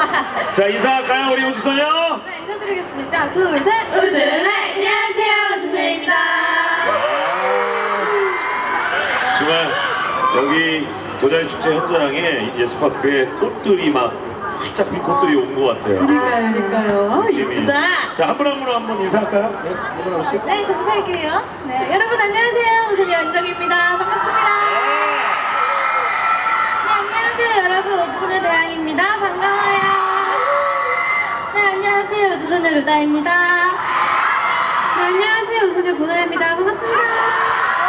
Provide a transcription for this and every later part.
자 인사할까요 우리 우주소녀? 네, 인사드리겠습니다. 둘, 셋. 우주네. 안녕하세요. 우주세입니다. 정말 여기 도자기 축제 현장에 예스파크에 꽃들이 막 활짝 핀 꽃들이 온 것 같아요. 그러니까요, 그러니까요. 이쁘다. 자, 한 분 한 분 한번 인사할까요? 네, 한분 한 분씩. 네, 저부터 할게요. 네, 여러분 안녕하세요. 우선이 연정입니다. 반갑습니다. 네, 안녕하세요. 여러분 우주소녀 대항입니다. 반가워요. 네, 안녕하세요. 우주소녀 루다입니다. 네, 안녕하세요. 우주소녀 보나입니다. 반갑습니다.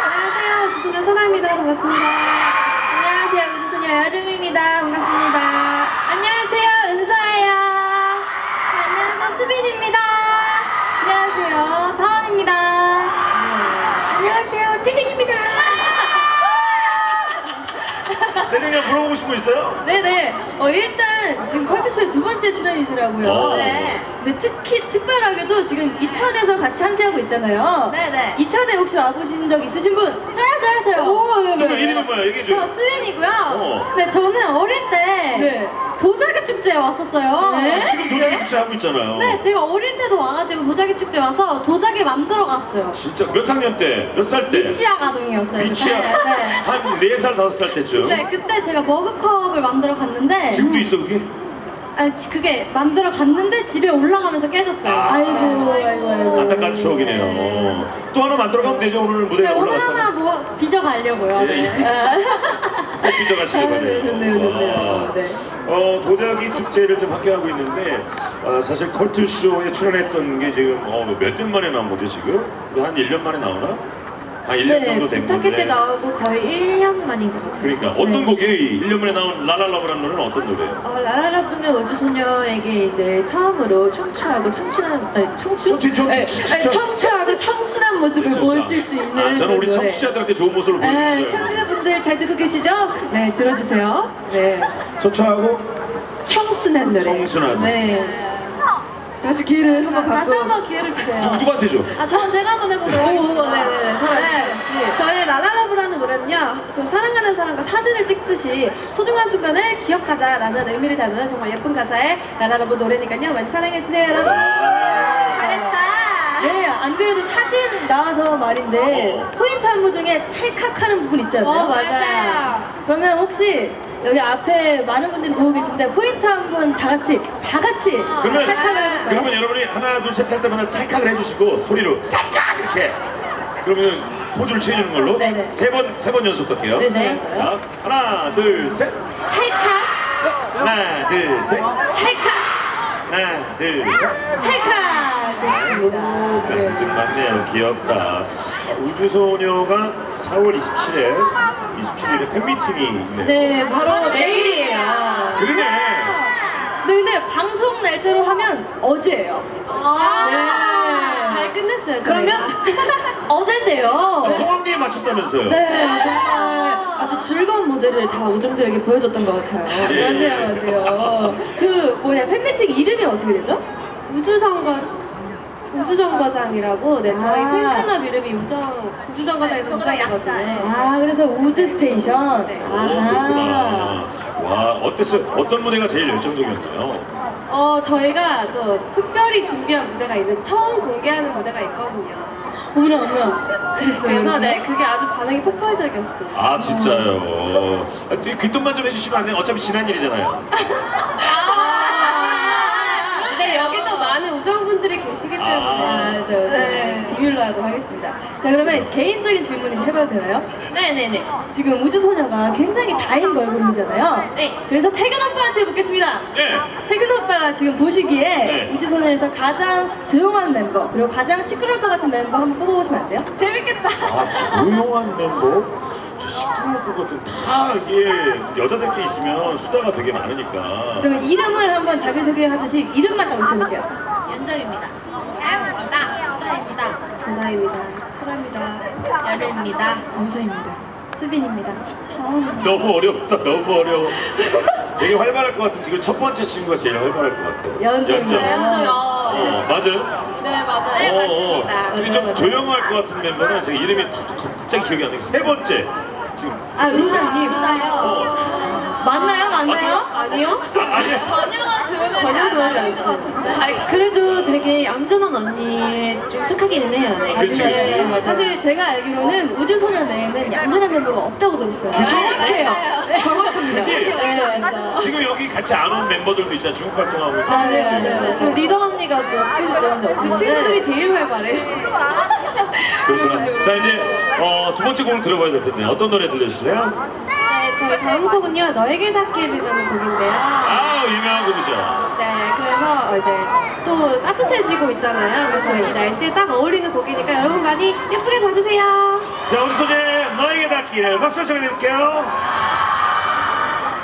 안녕하세요. 우주소녀 선아입니다. 반갑습니다. 안녕하세요. 우주소녀 여름입니다. 반갑습니다. 거 있어요? 네네. 어, 일단 지금 컬투쇼 두 번째 출연이시라고요. 어. 네. 근데 특히 특별하게도 지금 이천에서 같이 함께하고 있잖아요. 네네. 이천에 혹시 와보신 적 있으신 분? 저요, 저요, 저요. 오, 네네. 그러면 이름은 뭐야? 얘기해줘요. 저 수윤이고요. 어. 네, 저는 어릴 때 네. 도자기 축제에 왔었어요. 네? 지금 도자기 축제 하고 있잖아요. 네, 제가 어릴 때도 와가지고 도자기 축제 와서 도자기 만들어 갔어요. 진짜 몇 학년 때? 몇 살 때? 미치아 가동이었어요. 미치야? 네, 네. 한 4살, 5살 때쯤? 네, 그때 제가 머그컵을 만들어 갔는데 지금도 있어 그게? 아니, 지- 그게 만들어 갔는데 집에 올라가면서 깨졌어요. 아. 아이고, 아이고, 아이고. 안타까운 추억이네요. 또 하나 만들어 가면 되죠 오늘 무대에 네, 오늘 올라갔다가. 하나 뭐 빚어 가려고요. 예, 예. 꼭 아, 바래요. 네, 좋네요, 좋네요. 아, 네. 어, 도자기 축제를 좀 함께 하고 있는데 어, 사실 컬투쇼에 출연했던 게 지금 어, 몇 년 만에 나온 거죠 지금? 한 1년 만에 나오나? 한 1년 정도 된 건데 부탁해 때 나오고 거의 1년 만인 것 같아요. 그러니까 어떤 곡이 1년 만에 나온 라라라브라는 노래는 어떤 노래예요? 어, 라라라 분의 우주소녀에게 이제 처음으로 청초하고 청춘한, 아니, 청춘? 청춘, 청춘, 네, 청춘, 아니, 청춘. 청초하고 청순한 모습을 보여줄 수 있는. 아, 저는 우리 노래. 청취자들한테 좋은 모습을 네, 보여주는 청취자분들 잘 듣고 계시죠? 네, 들어주세요. 네. 청초하고 청순한 노래. 청순하고. 네. 다시 기회를 한번 갖고. 다시 한 번 기회를 주세요. 누구, 누구한테 줘? 아, 저는 제가 한번 해보도록 오, 하겠습니다. 네네네. 서아지 네. 저의 라라라브라는 노래는요, 그 사랑하는 사람과 사진을 찍듯이 소중한 순간을 기억하자라는 의미를 담은 정말 예쁜 가사의 라라라브 노래니까요. 많이 사랑해주세요, 여러분. 잘했다. 네, 안 그래도 사진 나와서 말인데 어. 포인트 안무 중에 찰칵하는 부분 있지 않나요? 어, 맞아요. 그러면 혹시 여기 앞에 많은 분들이 보고 계신데 포인트 한번다 같이 다 같이 그러면 찰칵을 해볼까요? 그러면 여러분이 하나 둘 셋 할 때마다 찰칵을 해주시고 소리로 찰칵 이렇게 그러면 포즈를 취해주는 걸로 네네. 세 번 세 번 연속 할게요. 네네. 자 하나 둘 셋. 찰칵 하나 둘 셋. 찰칵 하나 둘 셋. 찰칵 좋습니다. 네, 좀 맞네요. 귀엽다. 우주소녀가 4월 27일 27일에 팬미팅이 있네요. 네, 바로 내일이에요. 그러네. 네, 근데 방송 날짜로 하면 어제예요. 아, 잘 끝냈어요. 그러면 어젠데요. 성황리에 맞췄다면서요? 네, 정말 아주 즐거운 무대를 다 우정들에게 보여줬던 것 같아요. 예. 맞네요, 맞네요. 그 뭐냐 팬미팅 이름이 어떻게 되죠? 우주선거 우주정거장이라고 네 저희 아. 팬클럽 이름이 우정 우주정거장에서 우정이거든요. 아, 그래서 우주 스테이션. 네. 오, 그렇구나. 와, 어땠어요? 어떤 무대가 제일 열정적이었나요? 어 저희가 또 특별히 준비한 무대가 있는 처음 공개하는 무대가 있거든요. 어머나, 어머나. 그랬어요. 그래서 네 그게 아주 반응이 폭발적이었어요. 아, 진짜요? 아, 뒤- 귓돈만 좀 해주시면 안 돼요? 어차피 지난 일이잖아요. 분들이 계시기 때문에 아, 저, 네. 비밀로 하도록 하겠습니다. 자, 그러면 개인적인 질문 좀 해봐도 되나요? 네네네. 지금 우주소녀가 굉장히 다인 걸그룹이잖아요. 네. 그래서 태균 오빠한테 묻겠습니다. 네. 태균 오빠가 지금 보시기에 네. 우주소녀에서 가장 조용한 멤버, 그리고 가장 시끄러울 것 같은 멤버 한번 뽑아보시면 안 돼요? 재밌겠다. 아, 조용한 멤버? 저 시끄러울 것 같은 다 이게 여자들끼리 있으면 수다가 되게 많으니까. 그러면 이름을 한번 자기소개 하듯이 이름만 딱 외쳐볼게요. 연정입니다. 야입니다. 나입니다. 보나입니다. 설아입니다. 여름입니다. 원서입니다. 수빈입니다. 너무 어렵다, 너무 어려워. 되게 활발할 것 같은 지금 첫 번째 친구가 제일 활발할 것 같아요. 연정이요. 연정이요. 어, 맞아요? 네 맞아요. 어, 어. 근데 좀 조용할 것 같은 멤버는 제가 이름이 다 갑자기 기억이 안 나요. 세 번째. 지금. 아, 루사님. 어. 맞나요? 맞나요? 맞아요? 아니요? 아, 아니야. 전혀 나오지 않습니다. 아니, 그래도 되게 얌전한 언니에 좀 속하기는 해요. 네. 그치, 네, 그치. 맞아요. 사실 제가 알기로는 우주소녀내에는 얌전한 멤버가 없다고 들었어요. 그치? 정확해요. 네, 정확합니다. 그치? 네, 맞아요. 지금 여기 같이 안 온 멤버들도 있잖아. 중국 활동하고 있고. 아, 네, 맞아요. 맞아요. 저 리더 언니가 또 스케줄 때문에 없는데 그 친구들이 제일 활발해. 그렇구나. 자 이제 어, 두 번째 곡 들어봐야 될 텐데 어떤 노래 들려주세요? 네, 저희 다음 곡은요, 너에게 닿기를라는 곡인데요. 아 유명한 곡이죠. 네, 그래서 이제 또 따뜻해지고 있잖아요. 그래서 이 날씨에 딱 어울리는 곡이니까 여러분 많이 예쁘게 봐주세요. 자 우리 소재 너에게 닿기를 박수 청해 드릴게요.